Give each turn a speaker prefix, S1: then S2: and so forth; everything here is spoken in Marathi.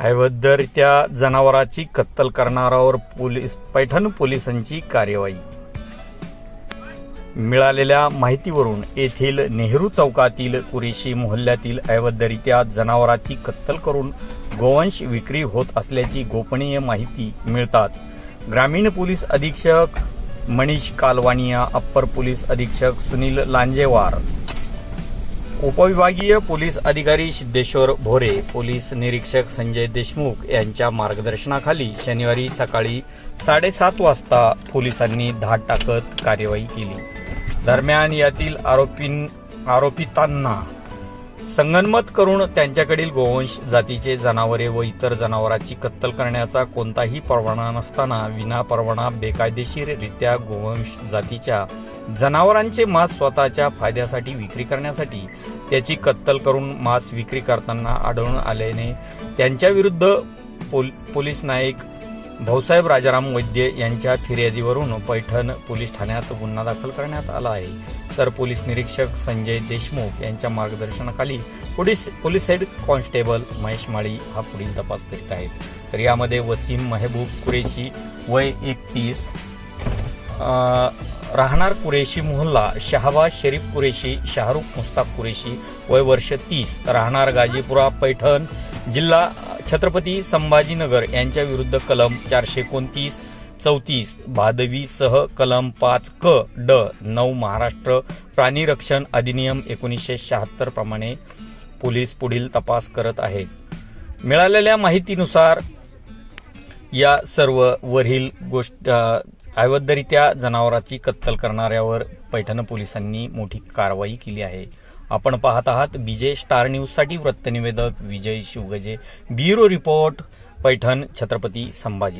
S1: अवैधरित्या जनावराची कत्तल करणाऱ्यावर पोलीस पैठण पोलिसांची कार्यवाही. मिळालेल्या माहितीवरून येथील नेहरू चौकातील कुरेशी मोहल्ल्यातील अवैधरित्या जनावराची कत्तल करून गोवंश विक्री होत असल्याची गोपनीय माहिती मिळताच ग्रामीण पोलीस अधीक्षक मनीष कालवानिया अप्पर पोलीस अधीक्षक सुनील लांजेवार उपविभागीय पोलीस अधिकारी सिद्धेश्वर भोरे पोलीस निरीक्षक संजय देशमुख यांच्या मार्गदर्शनाखाली शनिवारी सकाळी साडेसात वाजता पोलिसांनी धाड टाकत कार्यवाही केली. दरम्यान यातील आरोपीं आरोपितांना संगनमत करून त्यांच्याकडील गोवंश जातीचे जनावरे व इतर जनावरांची कत्तल करण्याचा कोणताही परवाना नसताना विना परवाना बेकायदेशीररित्या गोवंश जातीच्या जनावरांचे मांस स्वतःच्या फायद्यासाठी विक्री करण्यासाठी त्याची कत्तल करून मांस विक्री करताना आढळून आल्याने त्यांच्याविरुद्ध पोल, पोलीस नायक भाऊसाहेब राजाराम वैद्य यांच्या फिर्यादीवरून पैठण पोलीस ठाण्यात गुन्हा दाखल करण्यात आला आहे. तर पोलीस निरीक्षक संजय देशमुख यांच्या मार्गदर्शनाखाली police police head constable Mahesh Mali हा पुढील तपास करीत आहेत. तर यामध्ये वसीम मेहबूब कुरेशी वय एकतीस राहणार कुरेशी मोहल्ला शहाबाज शरीफ कुरेशी शाहरुख मुस्ताक कुरेशी वय वर्ष तीस राहणार गाजीपुरा पैठण जिल्हा छत्रपती संभाजीनगर यांच्या विरुद्ध कलम चारशे एकोणतीस चौतीस भादवी सह कलम पाच क ड नऊ महाराष्ट्र प्राणी रक्षण अधिनियम एकोणीसशे शहात्तर प्रमाणे पोलीस पुढील तपास करत आहेत. मिळालेल्या माहितीनुसार या सर्व वरील गोष्ट अवैधरित्या जनावराची कत्तल करणाऱ्यावर पैठण पोलिसांनी मोठी कारवाई केली आहे. आपण पाहत आहात विजय स्टार न्यूजसाठी वृत्तनिवेदक Vijay Shivgaje. Bureau report Paithan Chhatrapati Sambhaji.